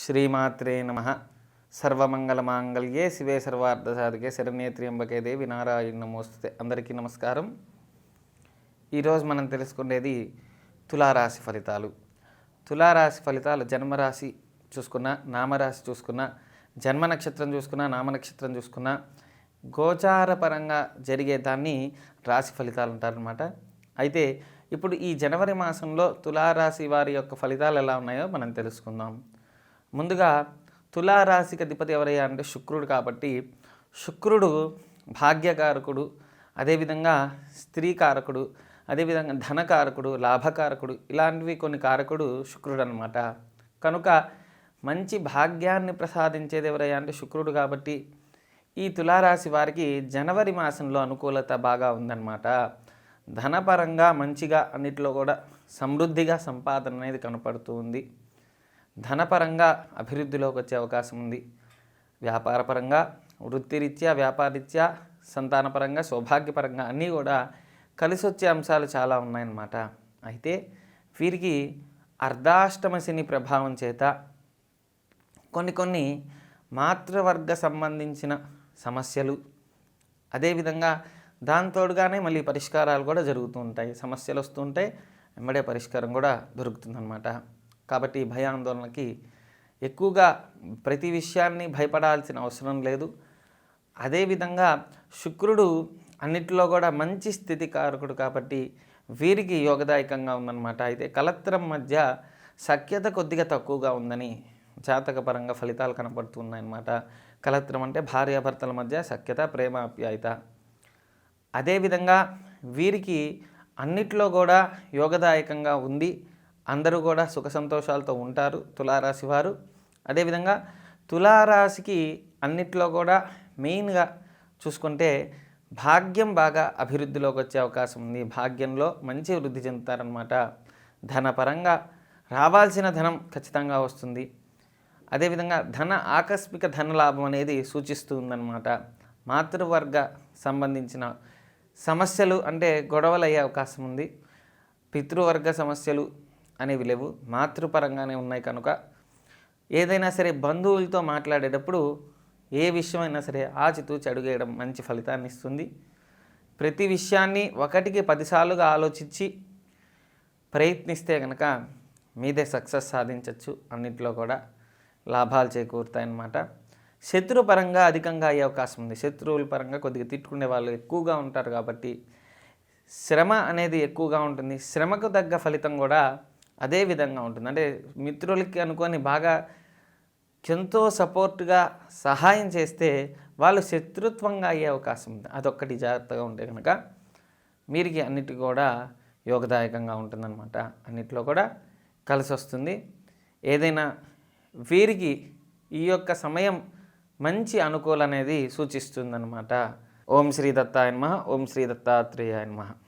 శ్రీమాత్రే నమ. సర్వమంగళమాంగళ్యే శివే సర్వార్థసాధికే శరణ్యేత్రియంబకే దేవి నారాయణ నమోస్తుతే అందరికీ నమస్కారం. ఈరోజు మనం తెలుసుకునేది తులారాశి ఫలితాలు. తులారాశి ఫలితాలు జన్మరాశి చూసుకున్న నామరాశి చూసుకున్న జన్మ నక్షత్రం చూసుకున్న నామ నక్షత్రం చూసుకున్న గోచారపరంగా జరిగే దాన్ని రాశి ఫలితాలు అంటారనమాట అయితే ఇప్పుడు ఈ జనవరి మాసంలో తులారాశి వారి యొక్క ఫలితాలు ఎలా ఉన్నాయో మనం తెలుసుకుందాం. ముందుగా తులారాశికి అధిపతి ఎవరయ్యా అంటే శుక్రుడు కాబట్టి శుక్రుడు భాగ్యకారకుడు అదేవిధంగా స్త్రీ కారకుడు అదేవిధంగా ధనకారకుడు లాభకారకుడు ఇలాంటివి కొన్ని కారకుడు శుక్రుడు అనమాట కనుక మంచి భాగ్యాన్ని ప్రసాదించేది ఎవరయ్యా అంటే శుక్రుడు కాబట్టి ఈ తులారాశి వారికి జనవరి మాసంలో అనుకూలత బాగా ఉందన్నమాట. ధనపరంగా మంచిగా అన్నిట్లో కూడా సమృద్ధిగా సంపాదన అనేది కనపడుతూ ఉంది. ధనపరంగా అభివృద్ధిలోకి వచ్చే అవకాశం ఉంది. వ్యాపారపరంగా వృత్తిరీత్యా వ్యాపారరీత్యా సంతానపరంగా సౌభాగ్యపరంగా అన్నీ కూడా కలిసి వచ్చే అంశాలు చాలా ఉన్నాయన్నమాట. అయితే వీరికి అర్ధాష్టమ శని ప్రభావం చేత కొన్ని కొన్ని మాతృవర్గ సంబంధించిన సమస్యలు అదేవిధంగా దాంతోడుగానే మళ్ళీ పరిష్కారాలు కూడా జరుగుతూ ఉంటాయి. సమస్యలు వస్తుంటాయి వెంబడే పరిష్కారం కూడా దొరుకుతుందన్నమాట. కాబట్టి ఈ భయాందోళనకి ఎక్కువగా ప్రతి విషయాన్ని భయపడాల్సిన అవసరం లేదు. అదేవిధంగా శుక్రుడు అన్నిటిలో కూడా మంచి స్థితి కారకుడు కాబట్టి వీరికి యోగదాయకంగా ఉందన్నమాట. అయితే కలత్రం మధ్య సఖ్యత కొద్దిగా తక్కువగా ఉందని జాతకపరంగా ఫలితాలు కనపడుతున్నాయన్నమాట. కలత్రం అంటే భార్యాభర్తల మధ్య సఖ్యత ప్రేమ ఆప్యాయత. అదేవిధంగా వీరికి అన్నిట్లో కూడా యోగదాయకంగా ఉంది. అందరూ కూడా సుఖ సంతోషాలతో ఉంటారు తులారాశి వారు. అదేవిధంగా తులారాశికి అన్నిట్లో కూడా మెయిన్గా చూసుకుంటే భాగ్యం బాగా అభివృద్ధిలోకి వచ్చే అవకాశం ఉంది. భాగ్యంలో మంచి వృద్ధి చెందుతారనమాట ధనపరంగా రావాల్సిన ధనం ఖచ్చితంగా వస్తుంది. అదేవిధంగా ధన ఆకస్మిక ధన లాభం అనేది సూచిస్తూ ఉందన్నమాట. మాతృవర్గ సంబంధించిన సమస్యలు అంటే గొడవలు అయ్యే అవకాశం ఉంది. పితృవర్గ సమస్యలు అనేవి లేవు. మాతృపరంగానే ఉన్నాయి కనుక ఏదైనా సరే బంధువులతో మాట్లాడేటప్పుడు ఏ విషయమైనా సరే ఆచితూచి అడుగేయడం మంచి ఫలితాన్ని ఇస్తుంది. ప్రతి విషయాన్ని ఒకటికి పదిసార్లుగా ఆలోచించి ప్రయత్నిస్తే కనుక మీదే సక్సెస్ సాధించవచ్చు అన్నింటిలో కూడా లాభాలు చేకూరుతాయన్నమాట. శత్రు పరంగా అధికంగా అయ్యే అవకాశం ఉంది. శత్రువుల పరంగా కొద్దిగా తిట్టుకునే వాళ్ళు ఎక్కువగా ఉంటారు కాబట్టి శ్రమ అనేది ఎక్కువగా ఉంటుంది. శ్రమకు తగ్గ ఫలితం కూడా అదే విధంగా ఉంటుంది. అంటే మిత్రులకి అనుకొని బాగా ఎంతో సపోర్ట్గా సహాయం చేస్తే వాళ్ళు శత్రుత్వంగా అయ్యే అవకాశం ఉంది. అదొక్కటి జాగ్రత్తగా ఉంటే కనుక మీరికి అన్నిటి కూడా యోగదాయకంగా ఉంటుందన్నమాట. అన్నిట్లో కూడా కలిసి వస్తుంది. ఏదైనా వీరికి ఈ యొక్క సమయం మంచి అనుకూలనేది సూచిస్తుందన్నమాట. ఓం శ్రీ దత్తాయ ఓం శ్రీ దత్తాత్రేయాయ నమః.